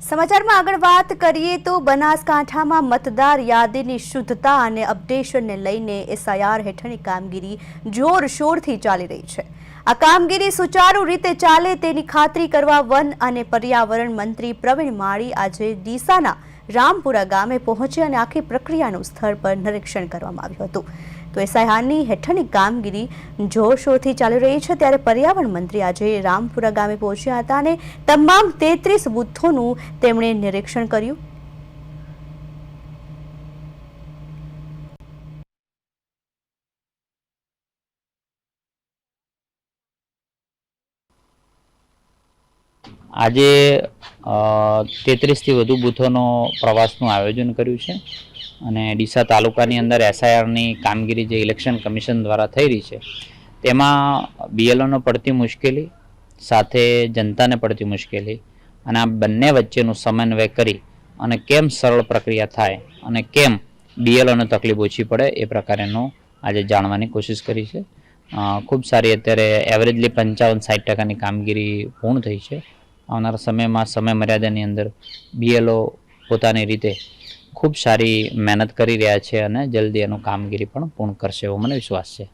સમાચારમાં આગળ વાત કરીએ તો બનાસકાંઠામાં મતદાર યાદીની શુદ્ધતા અને અપડેશનને લઈને એસઆઈઆર હેઠળની કામગીરી જોરશોરથી ચાલી રહી છે. આ કામગીરી સુચારુ રીતે ચાલે તેની ખાતરી કરવા વન અને પર્યાવરણ મંત્રી પ્રવીણ માળી આજે ડીસાના રામપુરા ગામે પહોંચ્યા અને આખી પ્રક્રિયાનું સ્થળ પર નિરીક્ષણ કરવામાં આવ્યું હતું. તો એસઆઈઆરની હેઠળની કામગીરી જોરશોરથી ચાલી રહી છે. ત્યારે પર્યાવરણ મંત્રી આજે રામપુરા ગામે પહોંચ્યા હતા અને તમામ તેત્રીસ બુથોનું તેમણે નિરીક્ષણ કર્યું. આજે તેત્રીસથી વધુ બૂથોનો પ્રવાસનું આયોજન કર્યું છે અને ડીસા તાલુકાની અંદર એસઆઈઆરની કામગીરી જે ઇલેક્શન કમિશન દ્વારા થઈ રહી છે, તેમાં બીએલઓનો પડતી મુશ્કેલી, સાથે જનતાને પડતી મુશ્કેલી અને આ બંને વચ્ચેનું સમન્વય કરી અને કેમ સરળ પ્રક્રિયા થાય અને કેમ બીએલઓને તકલીફ ઓછી પડે એ પ્રકારેનું આજે જાણવાની કોશિશ કરી છે. ખૂબ સારી અત્યારે એવરેજલી પંચાવન સાઠ ટકાની કામગીરી પૂર્ણ થઈ છે. આવનારા સમયમાં સમય મર્યાદાની અંદર બીએલઓ પોતાની રીતે ખૂબ સારી મહેનત કરી રહ્યા છે અને જલ્દી એનું કામગીરી પણ પૂર્ણ કરશે એવો મને વિશ્વાસ છે.